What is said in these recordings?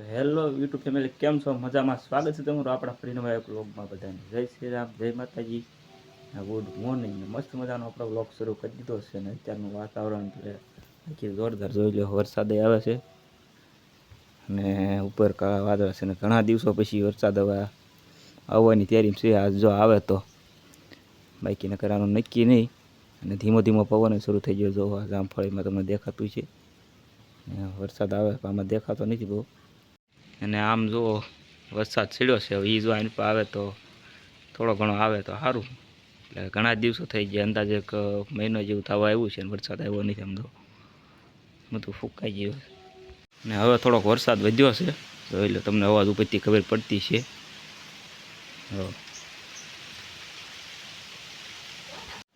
Hello YouTube family, કેમ છો? મજામાં? સ્વાગત છે તમારું આપણા ફરી નવા એક વ્લોગમાં બધાને. જય શ્રી રામ, જય માતાજી. Good morning. મસ્ત મજાનો આપણો વ્લોગ શરૂ કરી દીધો છે ને અત્યારનું વાતાવરણ બાકી જોરદાર જોઈ લો વરસાદ આવે છે. અને ઉપર કાળા વાદળ છે ને ઘણા દિવસો પછી વરસાદ હવે આવવાની તૈયારી છે. આજ જો આવે તો બાકી કરવાનું નક્કી નહીં. અને ધીમો ધીમો પવન શરૂ થઈ ગયો જો જામફળીમાં તમને દેખાતું છે. વરસાદ આવે આમાં દેખાતો નથી બહુ. અને આમ જો વરસાદ છેડ્યો છે, હવે એ જો આની પર આવે તો થોડો ઘણો આવે તો સારું. એટલે ઘણા દિવસો થઈ ગયા, અંદાજે એક મહિનો જેવું થવા આવ્યું છે અને વરસાદ આવ્યો નથી આમ તો. બધું ફૂંકાઈ ગયું છે. ને હવે થોડોક વરસાદ વધ્યો છે તો એટલે તમને અવાજ ઉપરથી ખબર પડતી છે.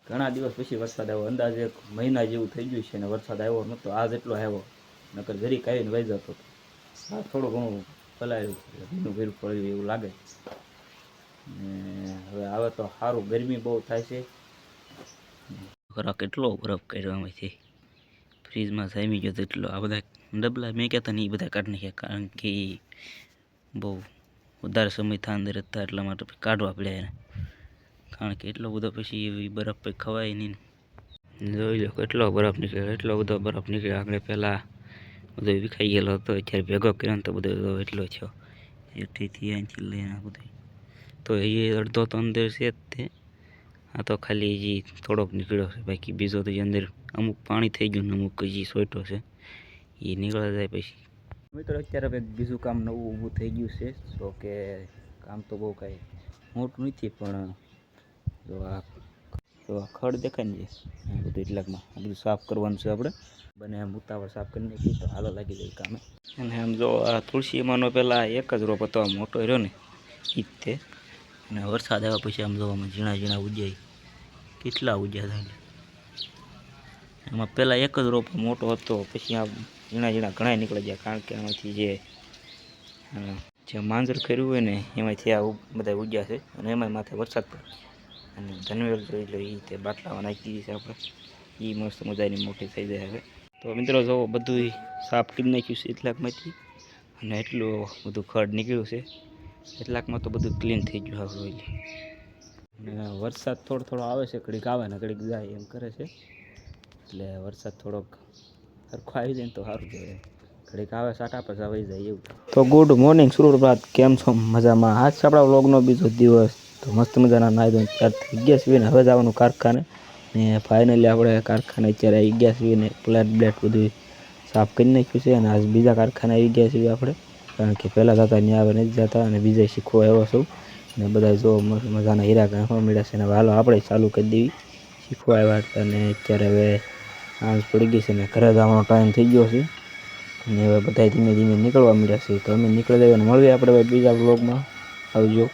ઘણા દિવસ પછી વરસાદ આવ્યો, અંદાજે એક મહિના જેવું થઈ ગયું છે અને વરસાદ આવ્યો નહોતો આજ એટલો આવ્યો. નકર જરીક આવીને વહી જતો હતો. થોડું ઘણું ફલાયું ભીનું ભીરું પડ્યું એવું લાગે હવે આવે તો સારું. ગરમી બહુ થાય છે. ખરા કેટલો બરફ કર્યો આમાંથી? ફ્રીજમાં જામી ગયો એટલો. આ બધા ડબલા મેં કહેતા નહીં, એ બધા કાઢી નાખ્યા. કારણ કે બહુ વધારે સમય થા અંદર હતા એટલા માટે કાઢવા પડ્યા એને. કારણ કે એટલો બધો પછી એવી બરફ પછી ખવાય નહીં. જોઈ લો કેટલો બરફ નીકળ્યો. એટલો બધો બરફ નીકળ્યો. આગળ પહેલાં બધો વિખાઈ ગયેલો હતો. અત્યારે ભેગો કર્યો ને તો બધો તો એટલો થયો એઠીથી અહીંથી લઈને બધું. તો એ અડધો તો અંદર છે જ તે. આ તો ખાલી હજી થોડોક નીકળ્યો છે. બાકી બીજો તો જે અંદર અમુક પાણી થઈ ગયું ને અમુક હજી સોયટો છે, એ નીકળ્યા જાય પછી. મિત્રો, અત્યારે હવે બીજું કામ નવું ઊભું થઈ ગયું છે. જો કે કામ તો બહુ કાંઈ મોટું નથી, પણ જો આ ખડ દેખાય ને જે. બધું એટલાકમાં. આ બધું સાફ કરવાનું છે આપણે. બને એમ ઉતાવળ સાફ કરી નાખી તો હાલો લાગી જાય કામે. અને આમ જો આ તુલસીમાંનો પહેલાં એક જ રોપ હતો, આ મોટો રહ્યો ને એ તે. અને વરસાદ આવ્યા પછી આમ જોવામાં ઝીણા ઝીણા ઉજાય કેટલા ઉજ્યા થાય એમાં પહેલાં એક જ રોપ મોટો હતો, પછી આ ઝીણા ઝીણા ઘણા નીકળી ગયા. કારણ કે આમાંથી જે જે માંજર કર્યું હોય ને, એમાંથી આ બધા ઉજ્યા છે. અને એમાં માથે વરસાદ પડે અને ધનવેલ જોઈ લો એ તે બાટલામાં નાખી દીધી છે આપણે. એ મસ્ત મજાની મોટી થઈ જાય હવે. તો મિત્રો જો બધું સાફ ટીમ નાખ્યું છે એટલાકમાંથી. અને એટલું બધું ખડ નીકળ્યું છે. એટલાકમાં તો બધું ક્લીન થઈ ગયું હવે જોઈ અને વરસાદ થોડો થોડો આવે છે, ઘડીક આવે ને ઘડીક જાય એમ કરે છે. એટલે વરસાદ થોડોક સરખો આવી જાય ને તો સારું કહેવાય. ઘડીક આવે, સાટા પછી આવી જાય એવું. તો ગુડ મોર્નિંગ સુરપ્રાત કેમ છો? મજામાં? આજ છે આપણા વ્લોગનો બીજો દિવસ. તો મસ્ત મજાના નાહી ધોઈને તૈયાર થઈ ગયા છીએ ને હવે જવાનું કારખાને. ને ફાઇનલી આપણે કારખાને અત્યારે આવી ગયા છીએ ને પ્લેટ બ્લેટ બધું સાફ કરી નાખ્યું છે અને આજ બીજા કારખાને આવી ગયા છીએ આપણે. કારણ કે પહેલાં જતા ત્યાં આવે નથી જતા અને બીજા શીખવા આવ્યો છું. અને બધા જો મસ્ત મજાના હીરા ગાંઠવા મળ્યા છે અને હાલો આપણે ચાલુ કરી દેવી. શીખવા આવ્યા હતા અને અત્યારે હવે આંસ પડી ગઈ છે ને ઘરે જવાનો ટાઈમ થઈ ગયો છે. અને હવે બધા ધીમે ધીમે નીકળવા મળ્યા છે. તો અમે નીકળી જઈએ અને મળીએ આપણે બીજા બ્લોગમાં આવજો.